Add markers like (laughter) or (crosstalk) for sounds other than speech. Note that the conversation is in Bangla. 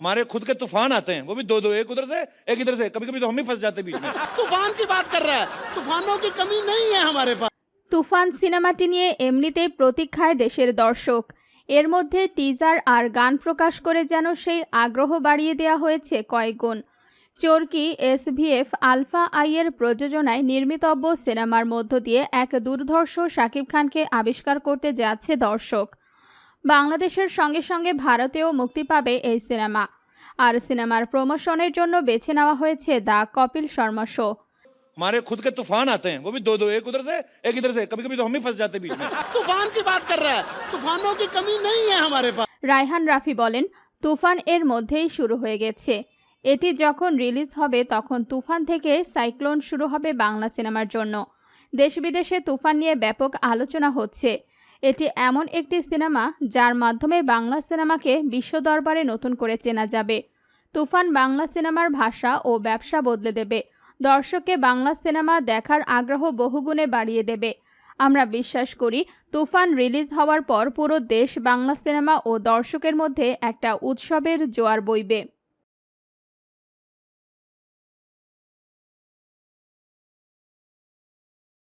हमारे खुद के तूफान आते हैं वो भी दो दो एक उधर से एक इधर से कभी कभी तो हम ही फंस जाते हैं बीच में (laughs) तूफान की बात कर रहा है तूफानों की कमी नहीं है हमारे पास তুফান সিনেমাটি নিয়ে এমনিতেই প্রতীক্ষায় দেশের দর্শক এর মধ্যে টিজার আর গান প্রকাশ করে যেন সেই আগ্রহ বাড়িয়ে দেওয়া হয়েছে কয়েকগুণ চরকি এসভিএফ আলফা আইয়ের প্রযোজনায় নির্মিতব্য সিনেমার মধ্য দিয়ে এক দুর্ধর্ষ শাকিব খানকে আবিষ্কার করতে যাচ্ছে দর্শক বাংলাদেশের সঙ্গে সঙ্গে ভারতেও মুক্তি পাবে এই সিনেমা আর সিনেমার প্রমোশনের জন্য বেছে নেওয়া হয়েছে দ্য কপিল শর্মা শো हमारे खुद के तूफान आते हैं वो भी दो दो एक उधर से एक इधर से कभी कभी तो हम ही फंस जाते हैं बीच में तूफान की बात कर रहा है तूफानों की कमी नहीं है हमारे पास রায়হান রাফি বলেন তুফান এর মধ্যেই শুরু হয়ে গেছে এটি যখন রিলিজ হবে তখন তুফান থেকে সাইক্লোন শুরু হবে বাংলা সিনেমার জন্য দেশ বিদেশে তুফান নিয়ে ব্যাপক আলোচনা হচ্ছে এটি এমন একটি সিনেমা যার মাধ্যমে বাংলা সিনেমাকে বিশ্ব দরবারে নতুন করে চেনা যাবে। তুফান বাংলা সিনেমার ভাষা ও ব্যবসা বদলে দেবে। দর্শককে বাংলা সিনেমা দেখার আগ্রহ বহুগুণে বাড়িয়ে দেবে। আমরা বিশ্বাস করি, তুফান রিলিজ হওয়ার পর পুরো দেশ বাংলা সিনেমা ও দর্শকের মধ্যে একটা উৎসবের জোয়ার বইবে।